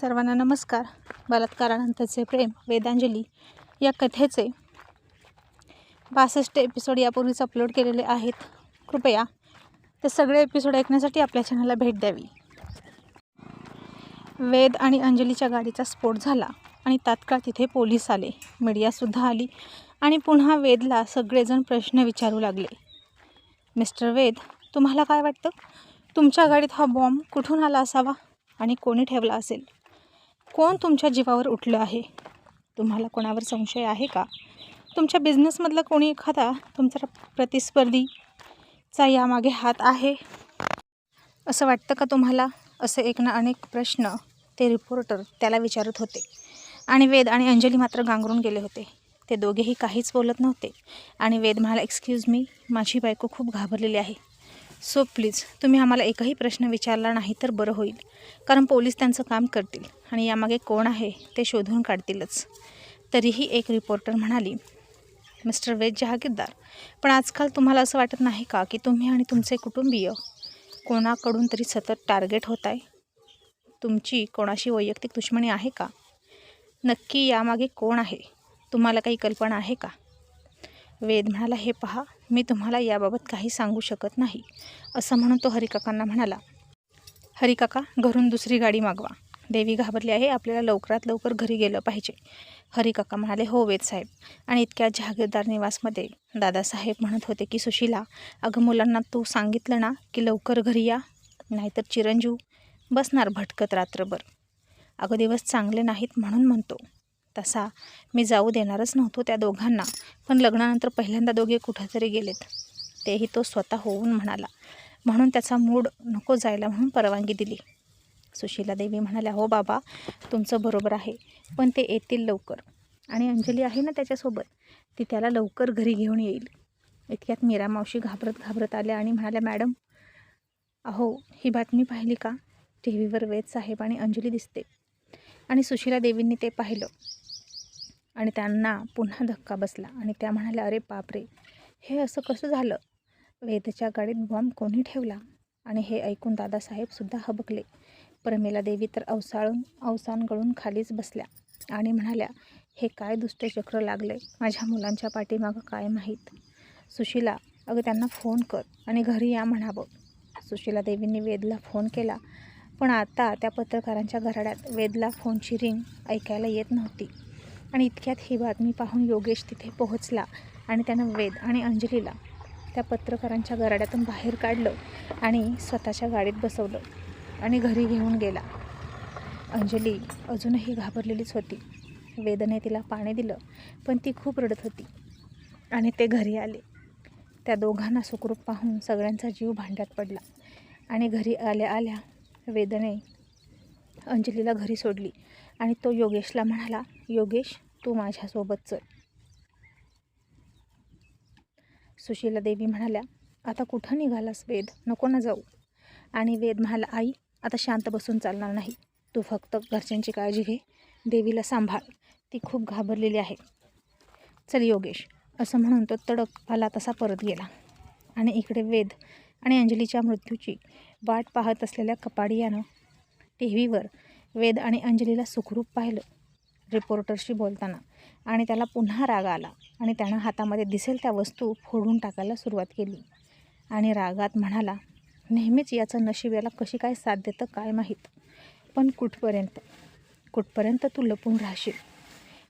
सर्वांना नमस्कार. बलात्कारानंतरचे प्रेम वेदांजली या कथेचे बासष्ट एपिसोड यापूर्वीच अपलोड केलेले आहेत. कृपया ते सगळे एपिसोड ऐकण्यासाठी आपल्या चॅनलला भेट द्यावी. वेद आणि अंजलीच्या गाडीचा स्फोट झाला आणि तात्काळ तिथे पोलीस आले. मीडियासुद्धा आली आणि पुन्हा वेदला सगळेजण प्रश्न विचारू लागले. मिस्टर वेद तुम्हाला काय वाटतं? तुमच्या गाडीत हा बॉम्ब कुठून आला असावा? आणि कोणी ठेवला असेल? कोण तुमच्या जीवावर उठलं आहे? तुम्हाला कोणावर संशय आहे का? तुमच्या बिझनेसमधला कोणी एखादा तुमचा प्रतिस्पर्धीचा यामागे हात आहे? असं वाटतं का तुम्हाला? असे एक ना अनेक प्रश्न ते रिपोर्टर त्याला विचारत होते. आणि वेद आणि अंजली मात्र गांगरून गेले होते. ते दोघेही काहीच बोलत नव्हते. आणि वेद म्हणाला एक्सक्यूज मी माझी बायको खूप घाबरलेली आहे. सो प्लीज तुम्ही आम्हाला एकही प्रश्न विचारला नाही तर बरं होईल. कारण पोलीस त्यांचं काम करतील आणि यामागे कोण आहे ते शोधून काढतीलच. तरीही एक रिपोर्टर म्हणाली मिस्टर वेद जहागीरदार पण आजकाल तुम्हाला असं वाटत नाही का की तुम्ही आणि तुमचे कुटुंबीय कोणाकडून तरी सतत टार्गेट होत आहे तुमची कोणाशी वैयक्तिक दुश्मनी आहे का? नक्की यामागे कोण आहे? तुम्हाला काही कल्पना आहे का? वेद म्हणाला हे पहा मी तुम्हाला याबाबत काही सांगू शकत नाही. असं म्हणून तो हरिकाकांना म्हणाला हरिकाका घरून दुसरी गाडी मागवा. देवी घाबरली आहे आपल्याला लवकरात लवकर घरी गेलं पाहिजे. हरिकाका म्हणाले हो वेद साहेब. आणि इतक्या जहागीरदार निवासमध्ये दादासाहेब म्हणत होते की सुशीला अगं मुलांना तू सांगितलं ना की लवकर घरी या नाहीतर चिरंजीव बसणार भटकत रात्रभर. अगं दिवस चांगले नाहीत म्हणून म्हणतो. तसा मी जाऊ देणारच नव्हतो त्या दोघांना. पण लग्नानंतर पहिल्यांदा दोघे कुठंतरी गेलेत. तेही तो स्वतः होऊन म्हणाला. म्हणून त्याचा मूड नको जायला म्हणून परवानगी दिली. सुशीला देवी म्हणाल्या हो बाबा तुमचं बरोबर आहे पण ते येतील लवकर. आणि अंजली आहे ना त्याच्यासोबत. ती त्याला लवकर घरी घेऊन येईल. इतक्यात मीरा मावशी घाबरत घाबरत आल्या आणि म्हणाल्या मॅडम अहो ही बातमी पाहिली का? टी व्हीवर वेद साहेब आणि अंजली दिसते. आणि सुशीला देवींनी ते पाहिलं. आणि त्यांना पुन्हा धक्का बसला आणि त्या म्हणाल्या अरे बापरे हे असं कसं झालं? वेदच्या गाडीत बॉम्ब कोणी ठेवला? आणि हे ऐकून दादासाहेबसुद्धा हबकले. प्रमिला देवी तर अवसाळून अवसान गळून खालीच बसल्या आणि म्हणाल्या हे काय दुष्टचक्र लागले माझ्या मुलांच्या पाठीमागं काय माहीत? सुशीला अगं त्यांना फोन कर आणि घरी या म्हणावं. सुशीला देवींनी वेदला फोन केला पण आता त्या पत्रकारांच्या घराड्यात वेदला फोनची रिंग ऐकायला येत नव्हती. आणि इतक्यात ही बातमी पाहून योगेश तिथे पोहोचला आणि त्यानं वेद आणि अंजलीला त्या पत्रकारांच्या गराड्यातून बाहेर काढलं आणि स्वतःच्या गाडीत बसवलं आणि घरी घेऊन गेला. अंजली अजूनही घाबरलेलीच होती. वेदने तिला पाणी दिलं पण ती खूप रडत होती आणि ते घरी आले. त्या दोघांना सुखरूप पाहून सगळ्यांचा जीव भांड्यात पडला आणि घरी आल्या आल्या वेदने अंजलीला घरी सोडली. आणि तो योगेशला म्हणाला योगेश तू माझ्यासोबत चल. सुशीला देवी म्हणाल्या आता कुठं निघालास वेद? नको ना जाऊ. आणि वेद म्हणाला आई आता शांत बसून चालणार नाही. तू फक्त घरच्यांची काळजी घे. देवीला सांभाळ. ती खूप घाबरलेली आहे. चल योगेश. असं म्हणून तो तडक आला तसा परत गेला. आणि इकडे वेद आणि अंजलीच्या मृत्यूची वाट पाहत असलेल्या कपाडियानं टी व्हीवर वेद आणि अंजलीला सुखरूप पाहिलं रिपोर्टरशी बोलताना. आणि त्याला पुन्हा राग आला आणि त्यानं हातामध्ये दिसेल त्या वस्तू फोडून टाकायला सुरुवात केली. आणि रागात म्हणाला नेहमीच याचं नशीब याला कशी काय साथ देतं काय माहीत? पण कुठपर्यंत? कुठपर्यंत तू लपून राहशील?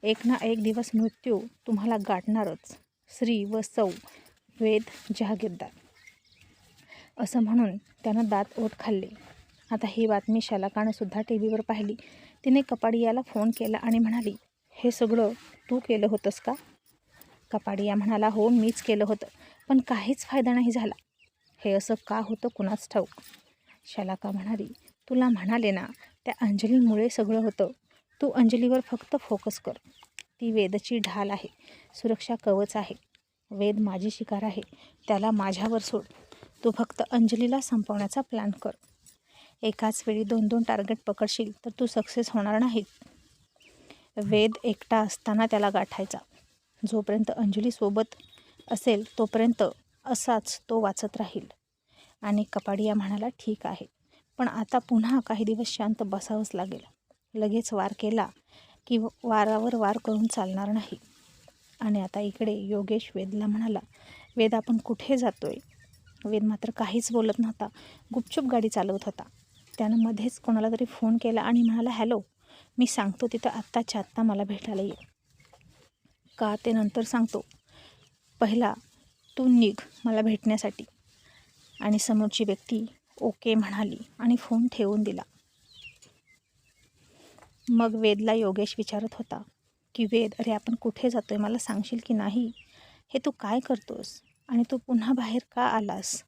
एक ना एक दिवस मृत्यू तुम्हाला गाठणारच. श्री व सौ वेद जहागीरदार. असं म्हणून त्यानं दात ओठ खाल्ले. आता ही बातमी शलाकानंसुद्धा टी व्हीवर पाहिली. तिने कपाडियाला फोन केला आणि म्हणाली हे सगळं तू केलं होतंस का? कपाडिया म्हणाला हो मीच केलं होतं पण काहीच फायदा नाही झाला. हे असं का होतं कुणाच ठाऊक? शलाका म्हणाली तुला म्हणाले ना त्या अंजलीमुळे सगळं होतं. तू अंजलीवर फक्त फोकस कर. ती वेदची ढाल आहे. सुरक्षा कवच आहे. वेद माझी शिकार आहे. त्याला माझ्यावर सोड. तू फक्त अंजलीला संपवण्याचा प्लॅन कर. एकाच वेळी दोन दोन टार्गेट पकडशील तर तू सक्सेस होणार नाहीत. वेद एकटा असताना त्याला गाठायचा. जोपर्यंत अंजली सोबत असेल तोपर्यंत असाच तो वाचत राहील. आणि कपाडिया म्हणाला ठीक आहे. पण आता पुन्हा काही दिवस शांत बसावंच लागेल. लगेच वार केला की वारावर वार करून चालणार नाही. आणि आता इकडे योगेश वेदला म्हणाला वेद आपण कुठे जातोय? वेद मात्र काहीच बोलत नव्हता. गुपचूप गाडी चालवत होता. त्यानं मध्येच कोणाला तरी फोन केला आणि म्हणाला हॅलो मी सांगतो तिथं आत्ताच्या आत्ता मला भेटायला ये. का ते नंतर सांगतो. पहिला तू निघ मला भेटण्यासाठी. आणि समोरची व्यक्ती ओके म्हणाली आणि फोन ठेवून दिला. मग वेदला योगेश विचारत होता की वेद अरे आपण कुठे जातो आहे मला सांगशील की नाही? हे तू काय करतोस? आणि तू पुन्हा बाहेर का आलास?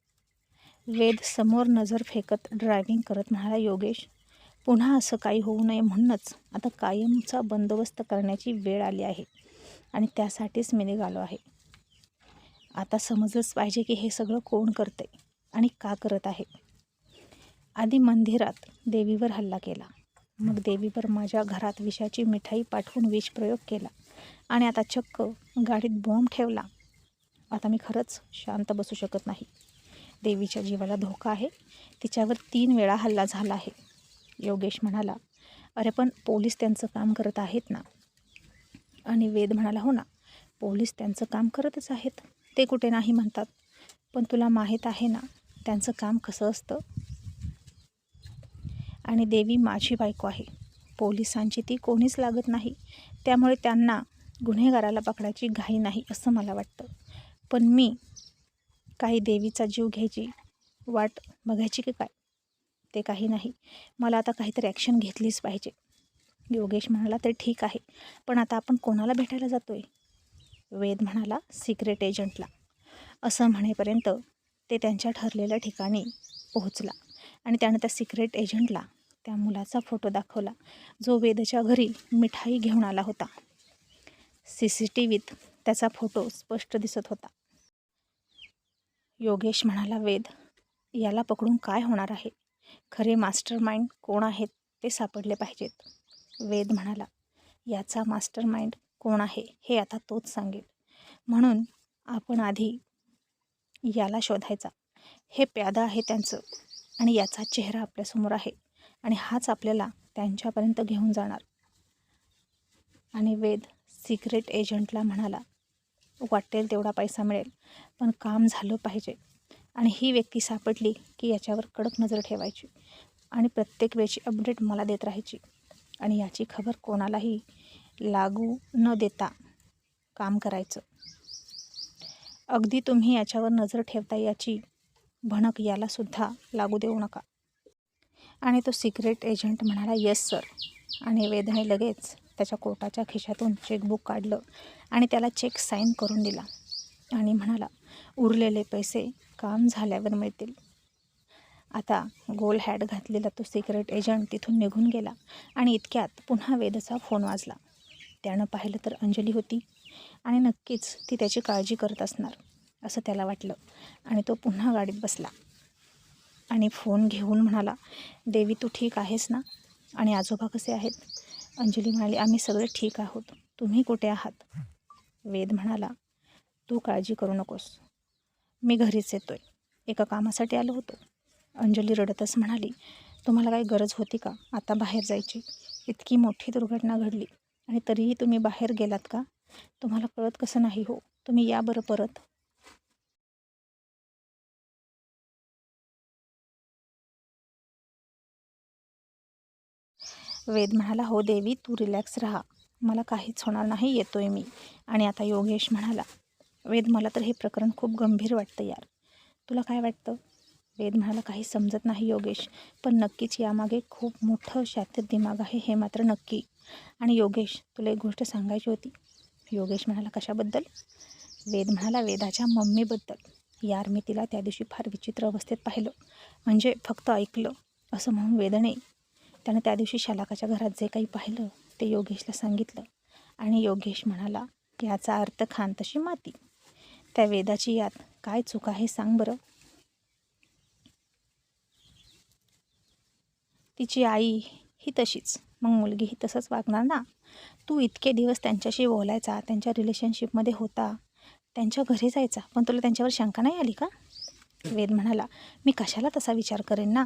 वेद समोर नजर फेकत ड्रायव्हिंग करत म्हणाला योगेश पुन्हा असं काही होऊ नये म्हणूनच आता कायमचा बंदोबस्त करण्याची वेळ आली आहे आणि त्यासाठीच मी निघालो आहे. आता समजलंच पाहिजे की हे सगळं कोण करते आणि का करत आहे. आधी मंदिरात देवीवर हल्ला केला. मग देवीवर माझ्या घरात विषाची मिठाई पाठवून विषप्रयोग केला आणि आता चक्क गाडीत बॉम्ब ठेवला. आता मी खरंच शांत बसू शकत नाही. देवीच्या जीवाला धोका आहे. तिच्यावर तीन वेळा हल्ला झाला आहे. योगेश म्हणाला अरे पण पोलीस त्यांचं काम करत आहेत ना? आणि वेद म्हणाला हो ना पोलीस त्यांचं काम करतच आहेत. ते कुठे नाही म्हणतात. पण तुला माहीत आहे ना त्यांचं काम कसं असतं? आणि देवी माझी बायको आहे. पोलिसांची ती कोणीच लागत नाही. त्यामुळे त्यांना गुन्हेगाराला पकडायची घाई नाही असं मला वाटतं. पण मी काही देवीचा जीव घ्यायची वाट बघायची की काय? ते काही नाही. मला आता काहीतरी ॲक्शन घेतलीच पाहिजे. योगेश म्हणाला ते ठीक आहे. पण आता आपण कोणाला भेटायला जातो आहे वेद म्हणाला सिक्रेट एजंटला असं म्हणेपर्यंत ते त्यांच्या ठरलेल्या ठिकाणी पोहोचला आणि त्यानं त्या सिक्रेट एजंटला त्या मुलाचा फोटो दाखवला जो वेदच्या घरी मिठाई घेऊन आला होता. सी सी टी व्हीत त्याचा फोटो स्पष्ट दिसत होता. योगेश म्हणाला वेद याला पकडून काय होणार आहे? खरे मास्टर माइंड कोण आहेत ते सापडले पाहिजेत. वेद म्हणाला याचा मास्टर माइंड कोण आहे हे आता तोच सांगेल. म्हणून आपण आधी याला शोधायचा. हे प्यादा आहे त्यांचं आणि याचा चेहरा आपल्यासमोर आहे आणि हाच आपल्याला त्यांच्यापर्यंत घेऊन जाणार. आणि वेद सिक्रेट एजंटला म्हणाला वाटेल तेवढा पैसा मिळेल. पण काम झालं पाहिजे. आणि ही व्यक्ती सापडली की याच्यावर कडक नजर ठेवायची आणि प्रत्येक वेळची अपडेट मला देत राहायची. आणि याची खबर कोणालाही लागू न देता काम करायचं. अगदी तुम्ही याच्यावर नजर ठेवता याची भणक यालासुद्धा लागू देऊ नका. आणि तो सिक्रेट एजंट म्हणाला येस सर आणि वेदने लगेच त्याच्या कोटाच्या खिशातून चेकबुक काढलं आणि त्याला चेक साईन करून दिला. आणि म्हणाला उरलेले पैसे काम झाल्यावर मिळतील. आता गोल हॅट घातलेला तो सिक्रेट एजंट तिथून निघून गेला आणि इतक्यात पुन्हा वेदचा फोन वाजला. त्यानं पाहिलं तर अंजली होती आणि नक्कीच ती त्याची काळजी करत असणार असं त्याला वाटलं. आणि तो पुन्हा गाडीत बसला आणि फोन घेऊन म्हणाला देवी तू ठीक आहेस ना? आणि आजोबा कसे आहेत? अंजली म्हणाली आम्ही सगळे ठीक आहोत. तुम्ही कुठे आहात? वेद म्हणाला तू काळजी करू नकोस. मी घरीच येतोय. एका कामासाठी आलो होतो. अंजली रडतच म्हणाली तुम्हाला काही गरज होती का? आता बाहेर जायची. इतकी मोठी दुर्घटना घडली. आणि तरीही तुम्ही बाहेर गेलात का? तुम्हाला कळत कसं नाही हो? तुम्ही या बरं परत. वेद म्हणाला हो देवी तू रिलॅक्स राहा. मला काहीच होणार नाही येतोय मी. आणि आता योगेश म्हणाला वेद मला तर हे प्रकरण खूप गंभीर वाटतं यार. तुला काय वाटतं? वेद म्हणाला काही समजत नाही योगेश पण नक्कीच यामागे खूप मोठं शातिर दिमाग आहे हे मात्र नक्की. आणि योगेश तुला एक गोष्ट सांगायची होती? योगेश म्हणाला कशाबद्दल? वेद म्हणाला वेदाच्या मम्मीबद्दल. यार मी तिला त्या दिवशी फार विचित्र अवस्थेत पाहिलं. म्हणजे फक्त ऐकलं असं म्हणून वेदने. त्यानं त्या दिवशी शालाकाच्या घरात जे काही पाहिलं ते योगेशला सांगितलं. आणि योगेश म्हणाला याचा अर्थ खान तशी माती. त्या वेदाची यात काय चूक आहे सांग बरं. तिची आई ही तशीच मग मुलगी ही तसंच वागणार ना? तू इतके दिवस त्यांच्याशी बोलायचा त्यांच्या रिलेशनशिपमध्ये होता त्यांच्या घरी जायचा पण तुला त्यांच्यावर शंका नाही आली का? वेद म्हणाला मी कशाला तसा विचार करेन ना?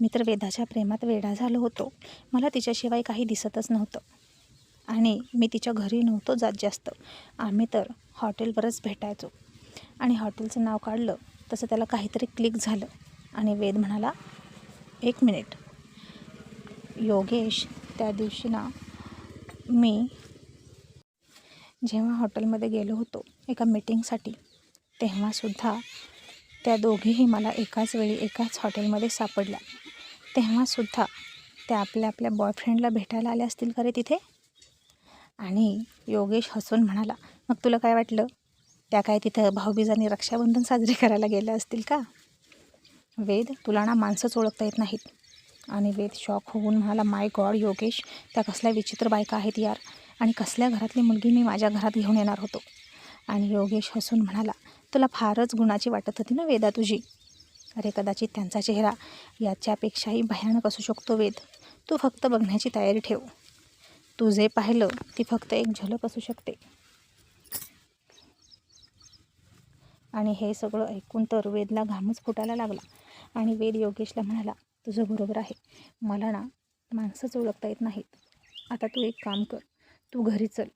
मी तर वेदाच्या प्रेमात वेडा झालो होतो. मला तिच्याशिवाय काही दिसतच नव्हतं. आणि मी तिच्या घरी नव्हतो जात जास्त. आम्ही तर हॉटेलवरच भेटायचो. आणि हॉटेलचं नाव काढलं तसं त्याला काहीतरी क्लिक झालं आणि वेद म्हणाला एक मिनिट. योगेश त्या दिवशी ना मी जेव्हा हॉटेलमध्ये गेलो होतो एका मीटिंगसाठी तेव्हासुद्धा त्या दोघीही मला एकाच वेळी एकाच हॉटेलमध्ये सापडल्या. तेव्हासुद्धा त्या आपल्या आपल्या बॉयफ्रेंडला भेटायला आल्या असतील का रे तिथे? आणि योगेश हसून म्हणाला मग तुला काय वाटलं? त्या काय तिथं भाऊबीज आणि रक्षाबंधन साजरे करायला गेल्या असतील का? वेद तुला ना माणसंच ओळखता येत नाहीत. आणि वेद शॉक होऊन म्हणाला माय गॉड योगेश त्या कसल्या विचित्र बायका आहेत यार. आणि कसल्या घरातली मुलगी मी माझ्या घरात घेऊन येणार होतो. आणि योगेश हसून म्हणाला तुला फारच गुणाची वाटत होती ना वेदा तुझी? अरे कदाचित त्यांचा चेहरा याच्यापेक्षाही भयानक असू शकतो वेद. तू फक्त बघण्याची तयारी ठेव. तू जे पाहिलं ती फक्त एक झलक असू शकते. आणि हे सगळं ऐकून तर वेदला घामच फुटायला लागला. आणि वेद योगेशला म्हणाला तुझं बरोबर आहे. मला ना माणसंच ओळखता येत नाहीत. आता तू एक काम कर. तू घरी चल.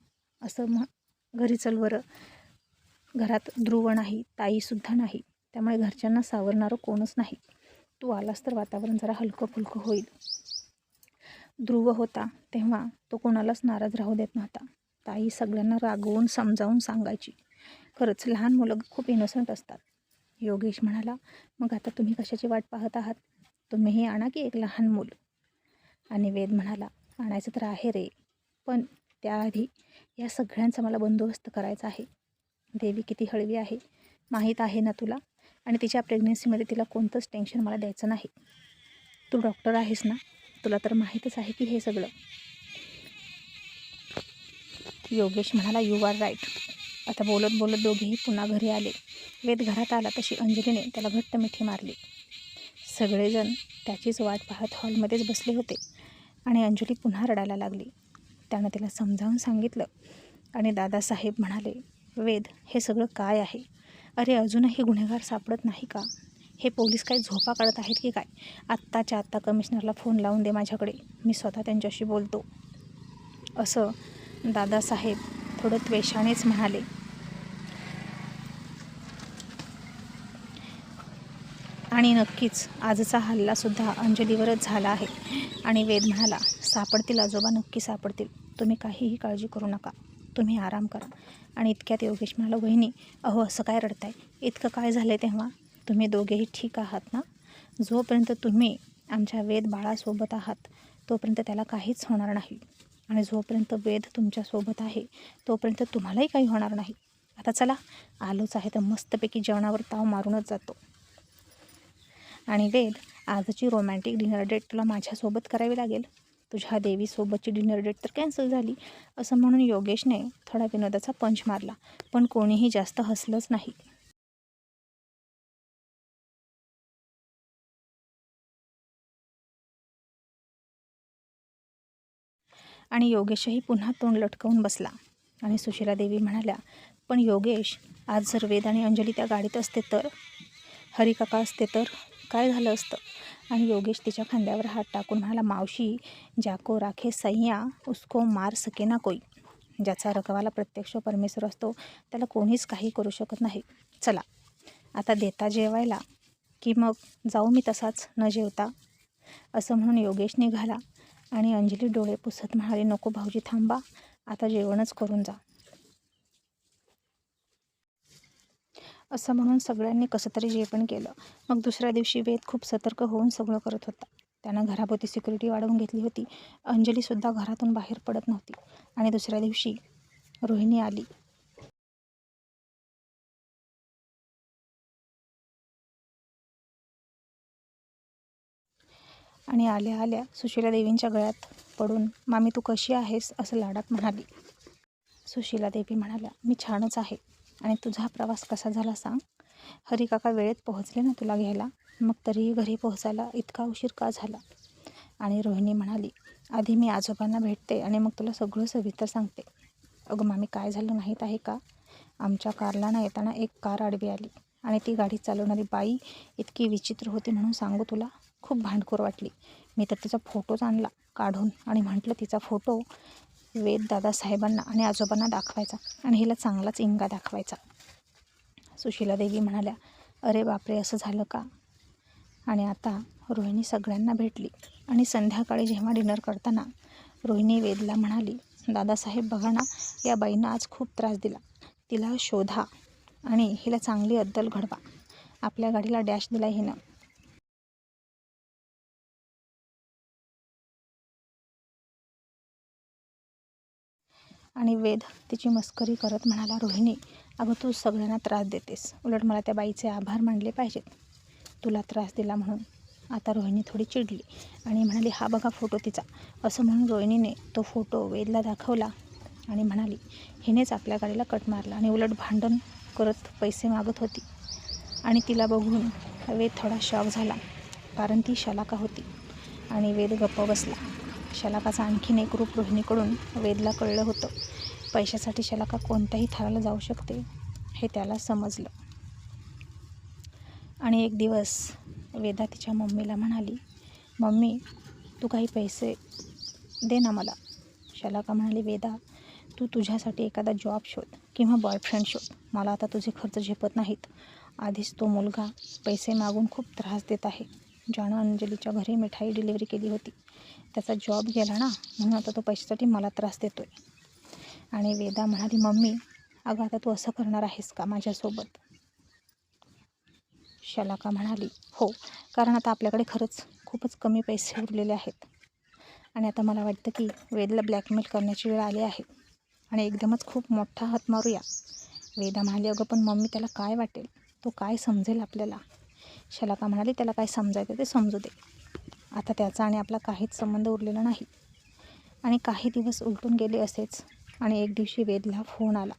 असं म्ह घरी चल बरं. घरात ध्रुव नाही ताईसुद्धा नाही. त्यामुळे घरच्यांना सावरणारं कोणच नाही. तू आलास तर वातावरण जरा हलकं फुलकं होईल. ध्रुव होता तेव्हा तो कोणालाच नाराज राहू देत नव्हता. ताई सगळ्यांना रागवून समजावून सांगायची. खरंच लहान मुलं खूप इनोसंट असतात. योगेश म्हणाला मग आता तुम्ही कशाची वाट पाहत आहात? तुम्हीही आणा की एक लहान मूल. आणि वेद म्हणाला आणायचं तर आहे रे पण त्याआधी या सगळ्यांचा मला बंदोबस्त करायचा आहे. देवी किती हळवी आहे माहीत आहे ना तुला? आणि तिच्या प्रेग्नेन्सीमध्ये तिला कोणतंच टेन्शन मला द्यायचं नाही. तू डॉक्टर आहेस ना? तुला तर माहीतच आहे की हे सगळं. योगेश म्हणाला यू आर राईट आता बोलत बोलत दोघेही पुन्हा घरी आले. वेद घरात आला तशी अंजलीने त्याला घट्ट मिठी मारली. सगळेजण त्याचीच वाट पाहत हॉलमध्येच बसले होते आणि अंजली पुन्हा रडायला लागली. त्यानं तिला समजावून सांगितलं आणि दादासाहेब म्हणाले वेद हे सगळं काय आहे? अरे अजूनही गुन्हेगार सापडत नाही का? हे पोलीस काय झोपा काढत आहेत की काय? आत्ताच्या आत्ता कमिशनरला फोन लावून दे माझ्याकडे. मी स्वतः त्यांच्याशी बोलतो. असं दादासाहेब थोडं त्वेषानेच म्हणाले. आणि नक्कीच आजचा हल्लासुद्धा अंजलीवरच झाला आहे. आणि वेद म्हणाला सापडतील आजोबा नक्की सापडतील. तुम्ही काहीही काळजी करू नका. तुम्ही आराम करा. आणि इतक्यात योगेश म्हणाला वहिनी अहो असं काय रडताय? इतकं काय झालं आहे तेव्हा? तुम्ही दोघेही ठीक आहात ना? जोपर्यंत तुम्ही आमच्या वेद बाळासोबत आहात तोपर्यंत त्याला काहीच होणार नाही. आणि जोपर्यंत वेद तुमच्यासोबत आहे तोपर्यंत तुम्हालाही काही होणार नाही. आता चला आलोच आहे तर मस्तपैकी जेवणावर ताव मारूनच जातो. आणि वेद आजची रोमॅन्टिक डिनर डेट तुला माझ्यासोबत करावी लागेल. तुझ्या देवीसोबतची डिनर डेट तर कॅन्सल झाली. असं म्हणून योगेशने थोडा विनोदाचा पंच मारला पण कोणीही जास्त हसलंच नाही. आणि योगेशही पुन्हा तोंड लटकवून बसला. आणि सुशीला देवी म्हणाल्या पण योगेश आज जर वेद आणि अंजली त्या गाडीत असते तर? हरिकाका असते तर? काय झालं असतं? आणि योगेश तिच्या खांद्यावर हात टाकून म्हणाला मावशी जाको राखे सय्या उसको मार सके ना कोई. ज्याचा रकवाला प्रत्यक्ष परमेश्वर असतो त्याला कोणीच काही करू शकत नाही. चला आता देता जेवायला. की मग जाऊ मी तसाच न जेवता? असं म्हणून योगेश निघाला. आणि अंजली डोळे पुसत म्हणाली नको भाऊजी थांबा. आता जेवणच करून जा. असं म्हणून सगळ्यांनी कसं तरी जेवण केलं. मग दुसऱ्या दिवशी वेद खूप सतर्क होऊन सगळं करत होता. त्यानं घराभोवती सिक्युरिटी वाढवून घेतली होती. अंजलीसुद्धा घरातून बाहेर पडत नव्हती. आणि दुसऱ्या दिवशी रोहिणी आली. आणि आल्या आल्या सुशीला देवींच्या गळ्यात पडून मामी तू कशी आहेस? असं लाडात म्हणाली. सुशीला देवी म्हणाल्या मी छानच आहे. आणि तुझा प्रवास कसा झाला सांग? हरी काका वेळेत पोहोचले ना तुला घ्यायला? मग तरीही घरी पोहोचायला इतका उशीर का झाला? आणि रोहिणी म्हणाली आधी मी आजोबांना भेटते आणि मग तुला सगळं सविस्तर सांगते. अगं मामी काय झालं माहीत आहे का? आमच्या कारला ना येताना एक कार आडवी आली आणि ती गाडी चालवणारी बाई इतकी विचित्र होती म्हणून सांगू तुला? खूप भांडखोर वाटली. मी तर तिचा फोटोच आणला काढून आणि म्हटलं तिचा फोटो वेद दादासाहेबांना आणि आजोबांना दाखवायचा आणि हिला चांगलाच इंगा दाखवायचा. सुशीला देवी म्हणाल्या अरे बापरे असं झालं का? आणि आता रोहिणी सगळ्यांना भेटली आणि संध्याकाळी जेव्हा डिनर करताना रोहिणी वेदला म्हणाली दादासाहेब बघा ना या बाईनं आज खूप त्रास दिला. तिला शोधा आणि हिला चांगली अद्दल घडवा. आपल्या गाडीला डॅश दिला हिनं. आणि वेद तिची मस्करी करत म्हणाला रोहिणी अगं तू सगळ्यांना त्रास देतेस. उलट मला त्या बाईचे आभार मानले पाहिजेत. तुला त्रास दिला म्हणून. आता रोहिणी थोडी चिडली आणि म्हणाली हा बघा फोटो तिचा. असं म्हणून रोहिणीने तो फोटो वेदला दाखवला आणि म्हणाली हिनेच आपल्या गाडीला कट मारला आणि उलट भांडण करत पैसे मागत होती आणि तिला बघून वेद थोडा शॉक झाला कारण ती शलाका होती आणि वेद गप्प बसला. शलाकाचा आणखीन एक रूप रोहिणीकडून वेदला कळलं होतं. पैशासाठी शलाका कोणत्याही थराला जाऊ शकते हे त्याला समजलं. आणि एक दिवस वेदा तिच्या मम्मीला म्हणाली मम्मी तू काही पैसे दे ना मला. शलाका म्हणाली वेदा तू तुझ्यासाठी एखादा जॉब शोध किंवा बॉयफ्रेंड शोध. मला आता तुझे खर्च झेपत नाहीत. आधीच तो मुलगा पैसे मागून खूप त्रास देत आहे. ज्यानं अंजलीच्या घरी मिठाई डिलिव्हरी केली होती. त्याचा जॉब गेला ना म्हणून आता तो पैशासाठी मला त्रास देतो आहे आणि वेदा म्हणाली मम्मी अगं आता तू असं करणार आहेस का माझ्यासोबत? शलाका म्हणाली हो कारण आता आपल्याकडे खरंच खूपच कमी पैसे उरलेले आहेत. आणि आता मला वाटतं की वेदला ब्लॅकमेल करण्याची वेळ आली आहे. आणि एकदमच खूप मोठा हात मारूया वेदा म्हणाली अगं पण मम्मी त्याला काय वाटेल? तो काय समजेल आपल्याला? शलाका म्हणाली त्याला काय समजायचं ते समजू दे. आता त्याचा आणि आपला काहीच संबंध उरलेला नाही. आणि काही दिवस उलटून गेले असेच आणि एक दिवशी वेदला फोन आला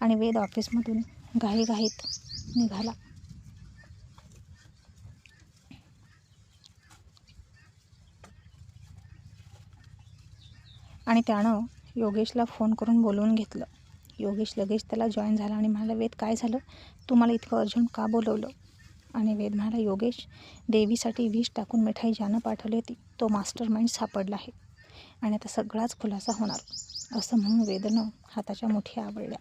आणि वेद ऑफिसमधून घाईघाईत निघाला. आणि त्यानं योगेशला फोन करून बोलवून घेतलं. योगेश लगेच त्याला जॉईन झाला आणि म्हणाला वेद काय झालं? तू मला इतकं अर्जंट का बोलवलं? आणि वेदनाला योगेश देवीसाठी विष टाकून मिठाई ज्यानं पाठवली होती तो मास्टर माइंड सापडला आहे. आणि आता सगळाच खुलासा होणार असं म्हणून वेदनं हाताच्या मुठी आवडल्या